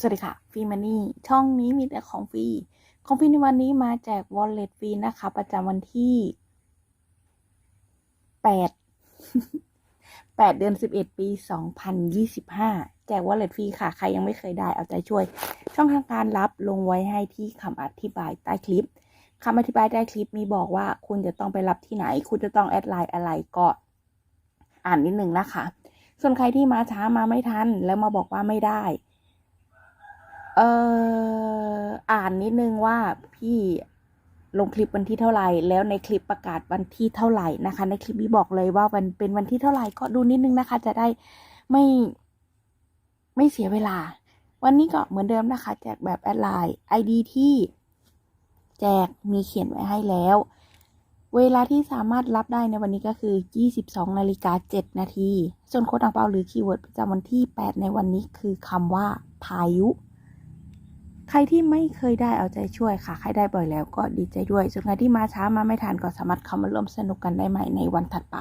สวัสดีค่ะฟรีมันนี่ช่องนี้มีแต่ของฟรี ของฟรีในวันนี้มาแจกวอลเล็ตฟรีนะคะ ประจำวันที่แปดแปดเดือนสิบเอ็ดปีสองพันยี่สิบห้าแจกวอลเล็ตฟรีค่ะ ใครยังไม่เคยได้เอาใจช่วย ช่องทางการรับลงไว้ให้ที่คำอธิบายใต้คลิปคำอธิบายใต้คลิปมีบอกว่าคุณจะต้องไปรับที่ไหน คุณจะต้องแอดไลน์อะไรก็อ่านนิดนึงนะคะ ส่วนใครที่มาช้ามาไม่ทันแล้วมาบอกว่าไม่ได้ เอ่ออ่านนิดนึงว่าพี่ลงคลิปวันที่เท่าไหร่ แล้วในคลิปประกาศวันที่เท่าไหร่นะคะ ในคลิปนี้บอกเลยว่าวันเป็นวันที่เท่าไหร่ก็ดูนิดนึงนะคะ จะได้ไม่ไม่เสียเวลา วันนี้ก็เหมือนเดิมนะคะ แจกแบบแอดไลน์ ID ที่แจกมีเขียนไว้ให้แล้ว เวลาที่สามารถรับได้ในวันนี้ก็คือ 22นาฬิกา7นาทีส่วนโค้ดอังเปาหรือคีย์เวิร์ดประจำวันที่ 8 ในวันนี้คือคำว่าพายุ ใครที่ไม่เคยได้เอาใจช่วยค่ะ ใครได้บ่อยแล้วก็ดีใจด้วยส่วนใครที่มาช้ามาไม่ทันก็สามารถเข้ามาร่วมสนุกกันได้ใหม่ในวันถัดไป